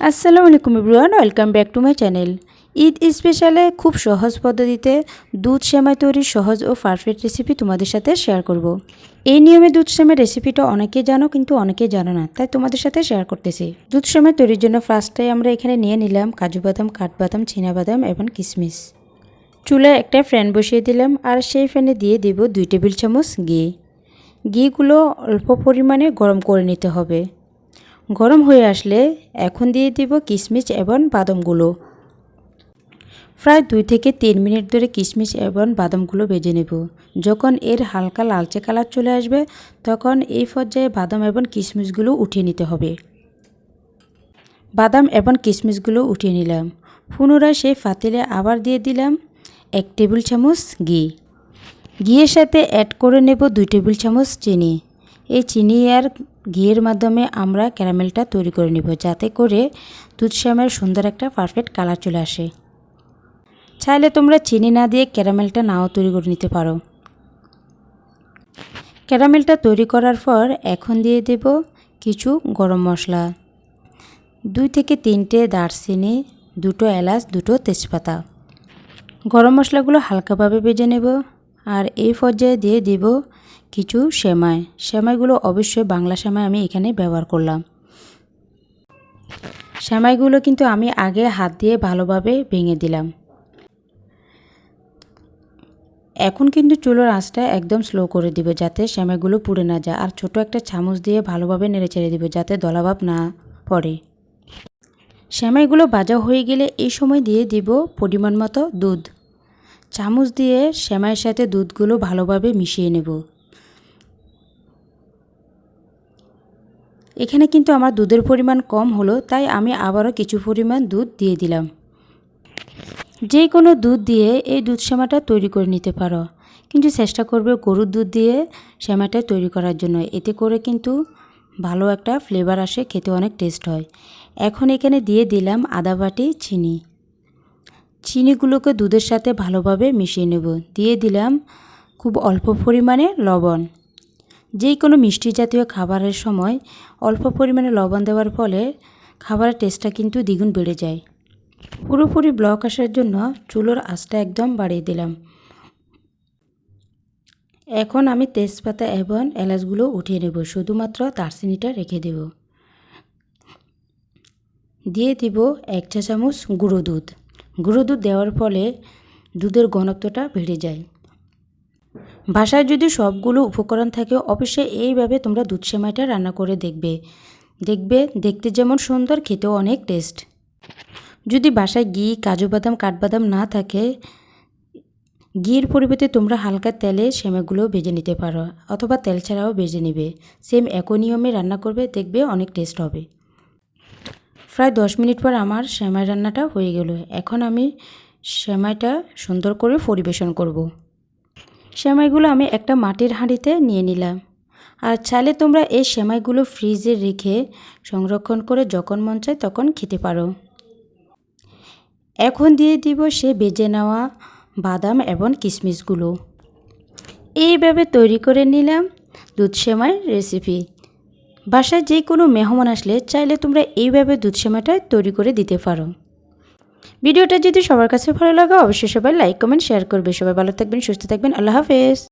আসসালামু আলাইকুম everyone, welcome back to my channel. Eid স্পেশালে খুব সহজ পদ্ধতিতে দুধ সেমাই তৈরির সহজ ও পারফেক্ট রেসিপি তোমাদের সাথে শেয়ার করব। এই নিয়মে দুধ সেমাই রেসিপিটা অনেকে জানো, কিন্তু অনেকে জানো না, তাই তোমাদের সাথে শেয়ার করতেছি। দুধ সেমাই তৈরির জন্য ফার্স্টে আমরা এখানে নিয়ে নিলাম কাজু বাদাম কাঠবাদাম বাদাম এবং কিশমিশ চুলায় একটা ফ্যান বসিয়ে দিলাম আর সেই ফ্যানে দিয়ে দেব দুই টেবিল চামচ ঘি। ঘিগুলো অল্প পরিমাণে গরম করে নিতে হবে। গরম হয়ে আসলে এখন দিয়ে দিব কিশমিশ এবং বাদামগুলো। প্রায় দুই থেকে তিন মিনিট ধরে কিশমিশ এবং বাদামগুলো ভেজে নেব। যখন এর হালকা লালচে কালার চলে আসবে, তখন এই পর্যায়ে বাদাম এবং কিশমিশগুলো উঠিয়ে নিতে হবে। বাদাম এবং কিশমিশগুলো উঠিয়ে নিলাম। পুনরায় সেই ফাতিলে আবার দিয়ে দিলাম এক টেবিল চামচ ঘি। ঘিয়ের সাথে অ্যাড করে নেব দুই টেবিল চামচ চিনি। এই চিনি আর ঘিয়ের মাধ্যমে আমরা ক্যারামেলটা তৈরি করে নেব, যাতে করে দুধ শ্যামের সুন্দর একটা পারফেক্ট কালার চলে আসে। চাইলে তোমরা চিনি না দিয়ে ক্যারামেলটা নাও তৈরি করে নিতে পারো। ক্যারামেলটা তৈরি করার পর এখন দিয়ে দেব কিছু গরম মশলা। দুই থেকে তিনটে দারচিনি, দুটো এলাচ, দুটো তেজপাতা। গরম মশলাগুলো হালকাভাবে ভেজে নেব আর এই পর্যায়ে দিয়ে দেব কিছু সেমাই। সেমাইগুলো অবশ্যই বাংলা সেমাই আমি এখানে ব্যবহার করলাম। সেমাইগুলো কিন্তু আমি আগে হাত দিয়ে ভালোভাবে ভেঙে দিলাম। এখন কিন্তু চুলোর আঁচটা একদম স্লো করে দিব যাতে সেমাইগুলো পুড়ে না যায় আর ছোট একটা চামচ দিয়ে ভালোভাবে নেড়ে চেড়ে দিব যাতে দলাভাব না পড়ে। সেমাইগুলো ভাজা হয়ে গেলে এই সময় দিয়ে দিব পরিমাণ মতো দুধ। চামচ দিয়ে সেমাইয়ের সাথে দুধগুলো ভালোভাবে মিশিয়ে নেব। এখানে কিন্তু আমার দুধের পরিমাণ কম হলো, তাই আমি আবারও কিছু পরিমাণ দুধ দিয়ে দিলাম। যে কোনো দুধ দিয়ে এই দুধ শ্যামাটা তৈরি করে নিতে পারো। কিন্তু চেষ্টা করবে গরুর দুধ দিয়ে শ্যামাটা তৈরি করার জন্য। এতে করে কিন্তু ভালো একটা ফ্লেভার আসে, খেতে অনেক টেস্ট হয়। এখন এখানে দিয়ে দিলাম আদা বাটি, চিনি। চিনিগুলোকে দুধের সাথে ভালোভাবে মিশিয়ে নেব। দিয়ে দিলাম খুব অল্প পরিমাণে লবণ। যে কোনো মিষ্টি জাতীয় খাবারের সময় অল্প পরিমাণে লবণ দেওয়ার ফলে খাবারের টেস্টটা কিন্তু দ্বিগুণ বেড়ে যায়। পুরোপুরি ব্লক আসার জন্য চুলোর আঁচটা একদম বাড়িয়ে দিলাম। এখন আমি তেজপাতা এবং এলাচগুলো উঠিয়ে নেব, শুধুমাত্র দারচিনিটা রেখে দেব। দিয়ে দিব এক চা চামচ গুঁড়ো দুধ। গুঁড়ো দুধ দেওয়ার ফলে দুধের ঘনত্বটা বেড়ে যায়। বাসায় যদি সবগুলো উপকরণ থাকে অবশ্যই এইভাবে তোমরা দুধ সেমাইটা রান্না করে দেখবে। দেখবে, দেখতে যেমন সুন্দর, খেতেও অনেক টেস্ট যদি বাসায় ঘি, কাজু বাদাম, কাঠবাদাম না থাকে, ঘির পরিবর্তে তোমরা হালকা তেলে সেমাইগুলো ভেজে নিতে পারো, অথবা তেল ছাড়াও ভেজে নেবে। সেম একই নিয়মে রান্না করবে, দেখবে অনেক টেস্ট হবে। প্রায় দশ মিনিট পর আমার সেমাই রান্নাটা হয়ে গেল। এখন আমি সেমাইটা সুন্দর করে পরিবেশন করব। সেমাইগুলো আমি একটা মাটির হাঁড়িতে নিয়ে নিলাম। আর চাইলে তোমরা এই সেমাইগুলো ফ্রিজে রেখে সংরক্ষণ করে যখন মন চায় তখন খেতে পারো। এখন দিয়ে দিব সে বেজে নেওয়া বাদাম এবং কিশমিশগুলো এইভাবে তৈরি করে নিলাম দুধ সেমাই রেসিপি বাসায় যে কোনো মেহমান আসলে চাইলে তোমরা এইভাবে দুধ সেমাইটা তৈরি করে দিতে পারো। ভিডিওটা যদি সবার কাছে ভালো লাগে, অবশ্যই সবাই লাইক কমেন্ট শেয়ার করবে। সবাই ভালো থাকবেন, সুস্থ থাকবেন। আল্লাহ হাফেজ।